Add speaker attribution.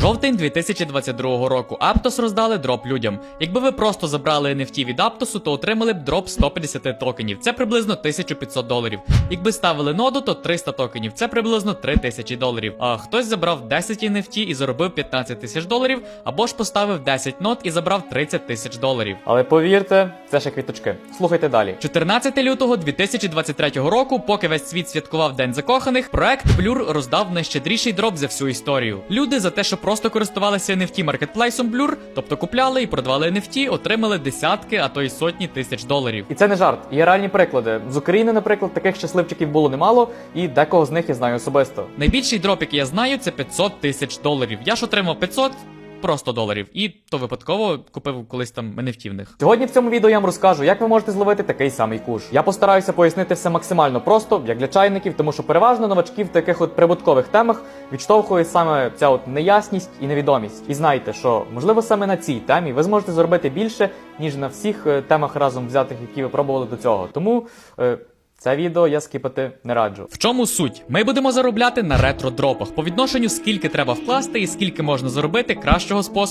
Speaker 1: Жовтень 2022 року. Аптос роздали дроп людям. Якби ви просто забрали NFT від Аптосу, то отримали б дроп 150 токенів. Це приблизно 1500 доларів. Якби ставили ноду, то 300 токенів. Це приблизно 3000 доларів. А хтось забрав 10 NFT і заробив 15 тисяч доларів, або ж поставив 10 нот і забрав 30 тисяч доларів.
Speaker 2: Але повірте, це ще квіточки. Слухайте далі.
Speaker 1: 14 лютого 2023 року, поки весь світ святкував День закоханих, проект Blur роздав найщедріший дроп за всю історію. Люди за те, що просто користувалися NFT маркетплейсом Blur, тобто купляли і продавали NFT, отримали десятки, а то й сотні тисяч доларів.
Speaker 2: І це не жарт, є реальні приклади. З України, наприклад, таких щасливчиків було немало, і декого з них я знаю особисто.
Speaker 1: Найбільший дроп, який я знаю, це 500 тисяч доларів. Я ж отримав 500 просто доларів, і то випадково купив колись там NFT в.
Speaker 2: Сьогодні в цьому відео я вам розкажу, як ви можете зловити такий самий куш. Я постараюся пояснити все максимально просто, як для чайників, тому що переважно новачків в таких от прибуткових темах відштовхує саме ця от неясність і невідомість. І знайте, що можливо саме на цій темі ви зможете заробити більше, ніж на всіх е, темах разом взятих, які ви пробували до цього. Тому е, це відео я скіпати не раджу.
Speaker 1: В чому суть? Ми будемо заробляти на ретро-дропах по відношенню, скільки треба вкласти і скільки можна заробити кращого способу.